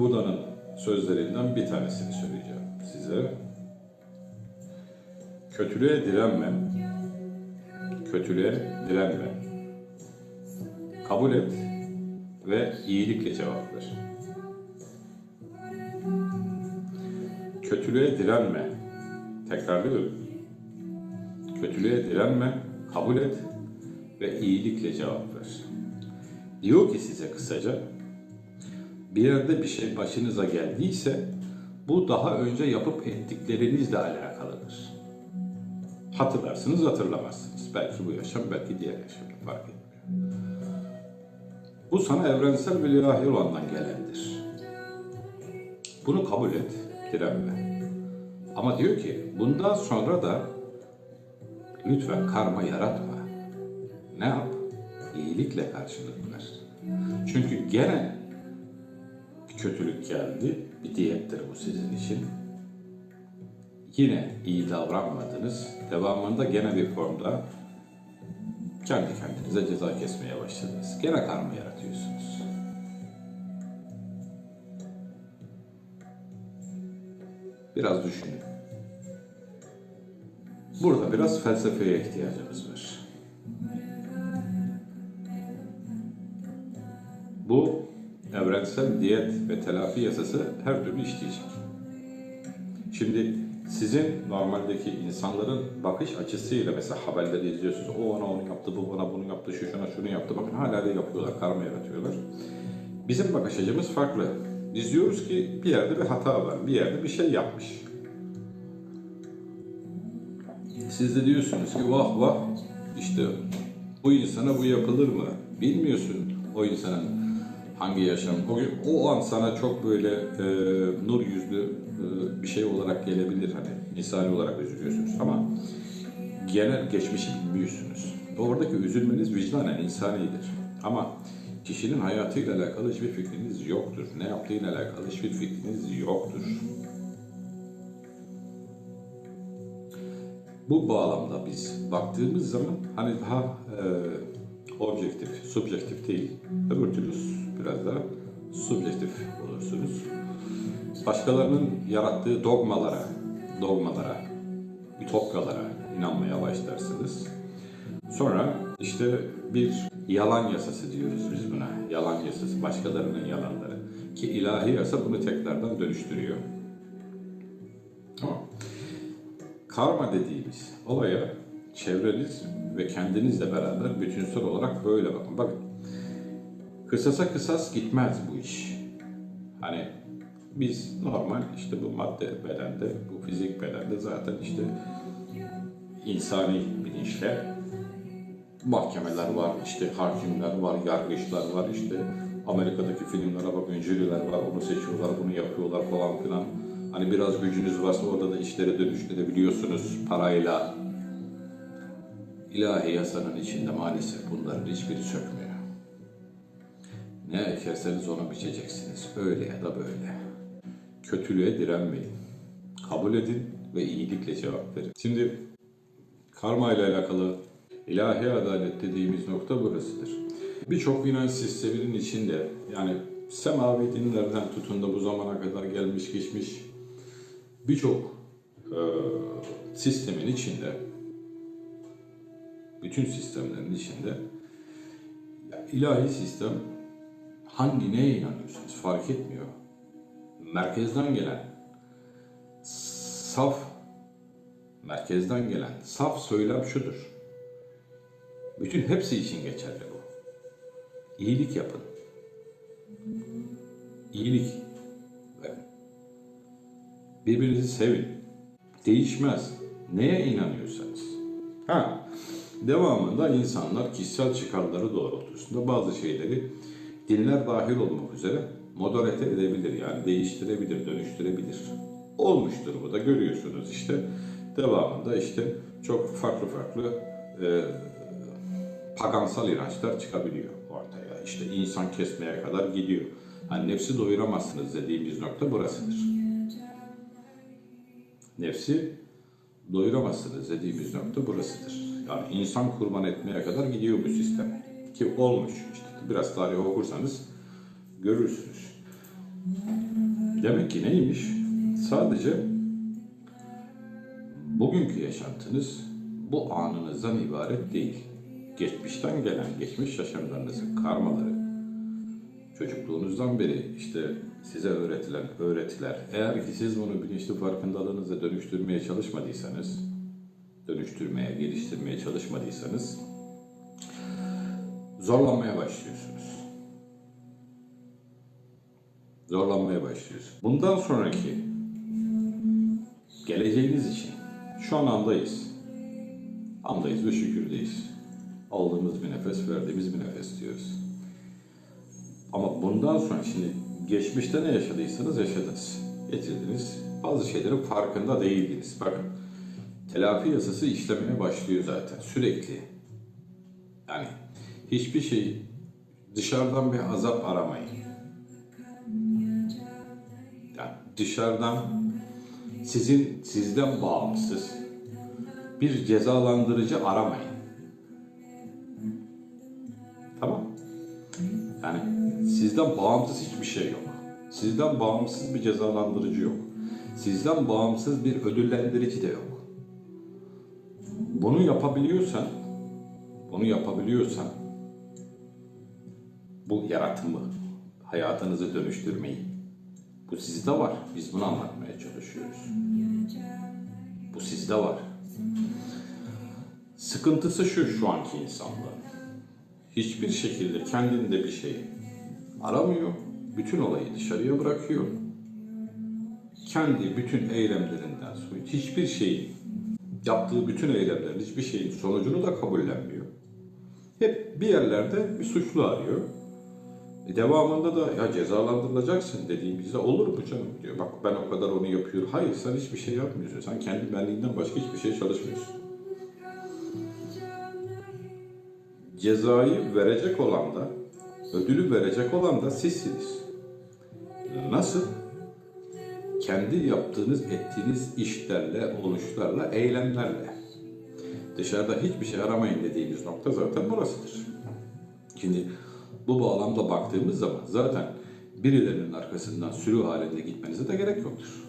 Buda'nın sözlerinden bir tanesini söyleyeceğim size. Kötülüğe direnme. Kötülüğe direnme. Kabul et ve iyilikle cevap ver. Kötülüğe direnme. Tekrarlıyorum. Kötülüğe direnme, kabul et ve iyilikle cevap ver. Diyor ki size kısaca, bir yerde bir şey başınıza geldiyse bu daha önce yapıp ettiklerinizle alakalıdır. Hatırlarsınız, hatırlamazsınız. Belki bu yaşam, belki diğer yaşam fark etmiyor. Bu sana evrensel ve ilahi olandan gelendir. Bunu kabul et, direnme. Ama diyor ki bundan sonra da lütfen karma yaratma. Ne yap? İyilikle karşılık ver. Çünkü gene bir kötülük geldi. Bir diyettir bu sizin için. Yine iyi davranmadınız. Devamında gene bir formda kendi kendinize ceza kesmeye başladınız. Gene karma yaratıyorsunuz. Biraz düşünün. Burada biraz felsefeye ihtiyacımız var. Bu evrensel diyet ve telafi yasası her türlü işleyecek. Şimdi sizin normaldeki insanların bakış açısıyla mesela haberleri izliyorsunuz. O ona onu yaptı, bu bana bunu yaptı, şu şuna şunu yaptı. Bakın hala da yapıyorlar, karma yaratıyorlar. Bizim bakış açımız farklı. Biz diyoruz ki bir yerde bir hata var, bir yerde bir şey yapmış. Siz de diyorsunuz ki vah vah işte bu insana bu yapılır mı? Bilmiyorsun o insanın hangi yaşam. O, o an sana çok böyle e, nur yüzlü e, bir şey olarak gelebilir hani misali olarak üzülüyorsunuz ama genel geçmişi bilmiyorsunuz. Oradaki üzülmeniz vicdanen insanidir. Ama kişinin hayatıyla alakalı hiçbir fikriniz yoktur. Ne yaptığıyla alakalı hiçbir fikriniz yoktur. Bu bağlamda biz baktığımız zaman hani daha e, objektif, subjektif değil, öbür türlü biraz daha subjektif olursunuz. Başkalarının yarattığı dogmalara, dogmalara, ütopyalara inanmaya başlarsınız. Sonra işte bir yalan yasası diyoruz biz buna. Yalan yasası, başkalarının yalanları. Ki ilahi yasa bunu tekrardan dönüştürüyor. Tamam. Karma dediğimiz olaya çevreniz ve kendinizle beraber bütünsel olarak böyle bakın. Bakın kısasa kısas gitmez bu iş. Hani biz normal işte bu madde bedende, bu fizik bedende zaten işte insani bilinçle mahkemeler var, işte hakimler var, yargıçlar var, işte Amerika'daki filmlere bakın, jüriler var, onu seçiyorlar, bunu yapıyorlar falan filan. Hani biraz gücünüz varsa orada da işleri dönüştürebiliyorsunuz parayla. İlahi yasanın içinde maalesef bunların hiçbiri sökmüyor. Ne ekerseniz onu biçeceksiniz. Öyle ya da böyle. Kötülüğe direnmeyin. Kabul edin ve iyilikle cevap verin. Şimdi karma ile alakalı ilahi adalet dediğimiz nokta burasıdır. Birçok inanç sisteminin içinde yani semavi dinlerden tutun da bu zamana kadar gelmiş geçmiş birçok e, sistemin içinde bütün sistemlerin içinde ilahi sistem hangi neye inanıyorsunuz fark etmiyor. Merkezden gelen saf merkezden gelen saf söylem şudur. Bütün hepsi için geçerli bu. İyilik yapın. İyilik verin. Birbirinizi sevin. Değişmez. Neye inanıyorsanız. Ha, devamında insanlar kişisel çıkarları doğrultusunda bazı şeyleri dinler dahil olmak üzere moderate edebilir yani değiştirebilir, dönüştürebilir. Olmuştur bu da görüyorsunuz işte. Devamında işte çok farklı farklı e, pagansal inançlar çıkabiliyor ortaya. İşte insan kesmeye kadar gidiyor. Hani nefsi doyuramazsınız dediğimiz nokta burasıdır. Nefsi doyuramazsınız dediğimiz nokta burasıdır. Yani insan kurban etmeye kadar gidiyor bu sistem. Ki olmuş işte biraz tarih okursanız görürsünüz. Demek ki neymiş? Sadece bugünkü yaşantınız bu anınızdan ibaret değil. Geçmişten gelen geçmiş yaşamlarınızın karmaları, çocukluğunuzdan beri işte size öğretilen öğretiler, eğer ki siz bunu bilinçli farkındalığınıza dönüştürmeye çalışmadıysanız, dönüştürmeye, geliştirmeye çalışmadıysanız zorlanmaya başlıyorsunuz. Zorlanmaya başlıyorsunuz. Bundan sonraki geleceğiniz için şu an andayız. Andayız ve şükürdeyiz. Aldığımız bir nefes, verdiğimiz bir nefes diyoruz. Ama bundan sonra şimdi geçmişte ne yaşadıysanız yaşadınız. Getirdiniz. Bazı şeylerin farkında değildiniz. Bakın telafi yasası işlemeye başlıyor zaten sürekli. Yani hiçbir şey dışarıdan bir azap aramayın. Yani dışarıdan sizin sizden bağımsız bir cezalandırıcı aramayın. Tamam? Yani sizden bağımsız hiçbir şey yok. Sizden bağımsız bir cezalandırıcı yok. Sizden bağımsız bir ödüllendirici de yok. Bunu yapabiliyorsan, bunu yapabiliyorsan bu yaratımı, hayatınızı dönüştürmeyi bu sizde var. Biz bunu anlatmaya çalışıyoruz. Bu sizde var. Sıkıntısı şu şu anki insanların. Hiçbir şekilde kendinde bir şey aramıyor. Bütün olayı dışarıya bırakıyor. Kendi bütün eylemlerinden sonra hiçbir şeyin yaptığı bütün eylemlerin hiçbir şeyin sonucunu da kabullenmiyor. Hep bir yerlerde bir suçlu arıyor. E devamında da ya cezalandırılacaksın dediğimizde olur mu canım diyor. Bak ben o kadar onu yapıyorum. Hayır sen hiçbir şey yapmıyorsun. Sen kendi benliğinden başka hiçbir şey çalışmıyorsun. Cezayı verecek olan da, ödülü verecek olan da sizsiniz. Nasıl? Kendi yaptığınız, ettiğiniz işlerle, oluşlarla, eylemlerle. Dışarıda hiçbir şey aramayın dediğimiz nokta zaten burasıdır. Şimdi bu bağlamda baktığımız zaman zaten birilerinin arkasından sürü halinde gitmenize de gerek yoktur.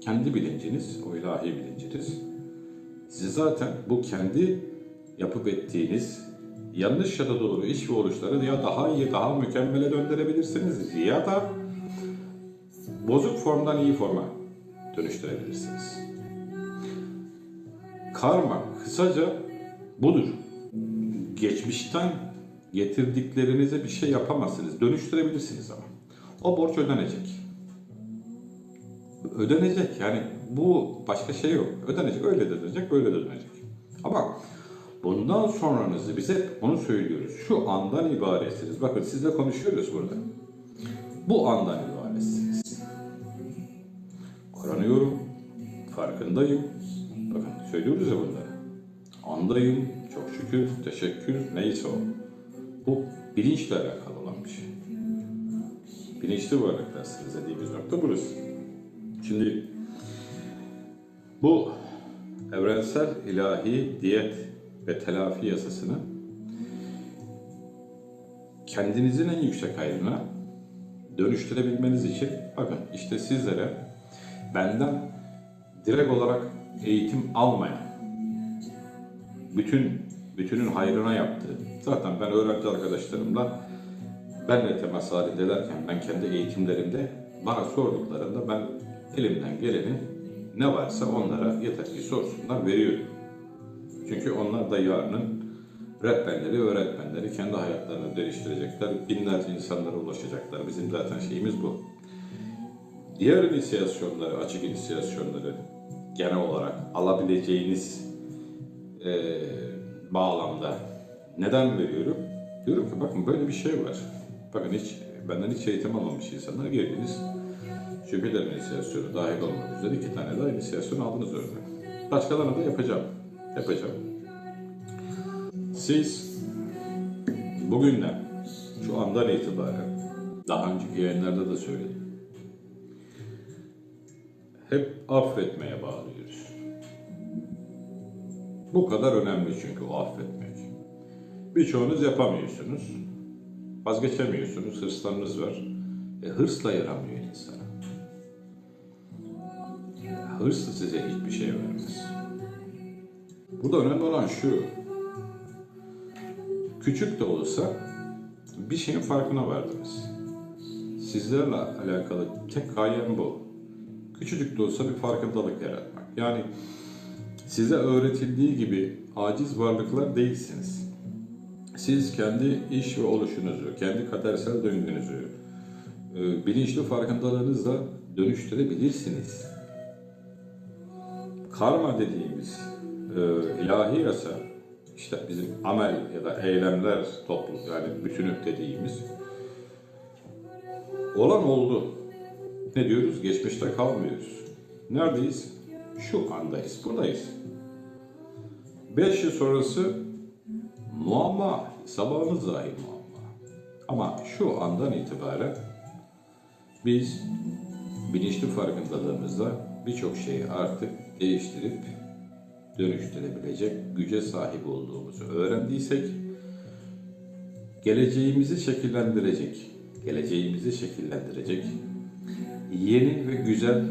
Kendi bilinciniz, o ilahi bilinciniz, sizi zaten bu kendi yapıp ettiğiniz yanlış ya da doğru iş ve oluşları ya daha iyi, daha mükemmele döndürebilirsiniz ya da bozuk formdan iyi forma dönüştürebilirsiniz. Karma kısaca budur. Geçmişten getirdiklerinize bir şey yapamazsınız. Dönüştürebilirsiniz ama. O borç ödenecek. Ödenecek yani bu başka şey yok. Ödenecek öyle de ödenecek böyle de ödenecek. Ama bundan sonranızı biz hep onu söylüyoruz. Şu andan ibaretsiniz. Bakın sizle konuşuyoruz burada. Bu andan. Aranıyorum. Farkındayım. Bakın söylüyoruz ya bunları. Andayım. Çok şükür. Teşekkür. Neyse o. Bu bilinçle alakalı olan bir şey. Bilinçli varlıklarsınız dediğimiz nokta burası. Şimdi bu evrensel ilahi diyet ve telafi yasasını kendinizin en yüksek hayrına dönüştürebilmeniz için bakın işte sizlere benden direkt olarak eğitim almayan bütün bütünün hayrına yaptığı zaten ben öğrenci arkadaşlarımla benle temas halindelerken ben kendi eğitimlerimde bana sorduklarında ben elimden gelenin ne varsa onlara yeter ki sorsunlar veriyorum. Çünkü onlar da yarının rehberleri, öğretmenleri kendi hayatlarını değiştirecekler. Binlerce insanlara ulaşacaklar. Bizim zaten şeyimiz bu. Diğer inisiyasyonları, açık inisiyasyonları genel olarak alabileceğiniz e, bağlamda neden veriyorum? Diyorum ki bakın böyle bir şey var. Bakın hiç benden hiç eğitim almamış insanlar girdiniz. Jüpiter inisiyasyonu dahil olmak üzere iki tane daha inisiyasyon aldınız orada. Başkalarına da yapacağım. Yapacağım. Siz bugünden, şu andan itibaren, daha önceki yayınlarda da söyledim. Hep affetmeye bağlıyoruz. Bu kadar önemli çünkü o affetmek. Birçoğunuz yapamıyorsunuz. Vazgeçemiyorsunuz, hırslarınız var. E, hırsla yaramıyor insana. hırs size hiçbir şey vermez. Burada önemli olan şu. Küçük de olsa bir şeyin farkına vardınız. Sizlerle alakalı tek gayem bu. Küçücük de olsa bir farkındalık yaratmak. Yani size öğretildiği gibi aciz varlıklar değilsiniz. Siz kendi iş ve oluşunuzu, kendi kadersel döngünüzü, e, bilinçli farkındalığınızla dönüştürebilirsiniz. Karma dediğimiz e, ilahi yasa, işte bizim amel ya da eylemler toplu yani bütünlük dediğimiz olan oldu. Ne diyoruz? Geçmişte kalmıyoruz. Neredeyiz? Şu andayız, buradayız. Beş yıl sonrası muamma, sabahımız dahi muamma. Ama şu andan itibaren biz bilinçli farkındalığımızla birçok şeyi artık değiştirip dönüştürebilecek güce sahip olduğumuzu öğrendiysek geleceğimizi şekillendirecek, geleceğimizi şekillendirecek yeni ve güzel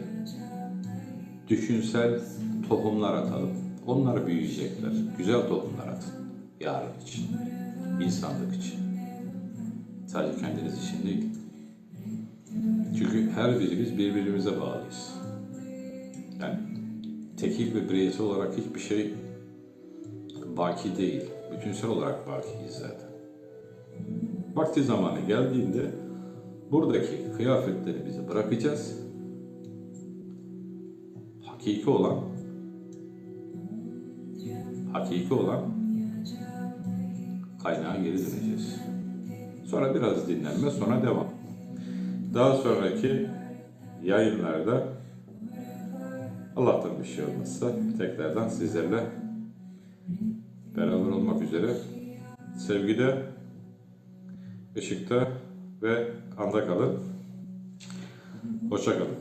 düşünsel tohumlar atalım. Onlar büyüyecekler. Güzel tohumlar atın. Yarın için. insanlık için. Sadece kendiniz için değil. Çünkü her birimiz birbirimize bağlıyız. Yani tekil ve bireysel olarak hiçbir şey baki değil. Bütünsel olarak bakiyiz zaten. Vakti zamanı geldiğinde buradaki kıyafetlerimizi bırakacağız. Hakiki olan hakiki olan kaynağa geri döneceğiz. Sonra biraz dinlenme, sonra devam. Daha sonraki yayınlarda Allah'tan bir şey olmazsa tekrardan sizlerle beraber olmak üzere sevgide, ışıkta ve anda kalın. Hoşça kalın.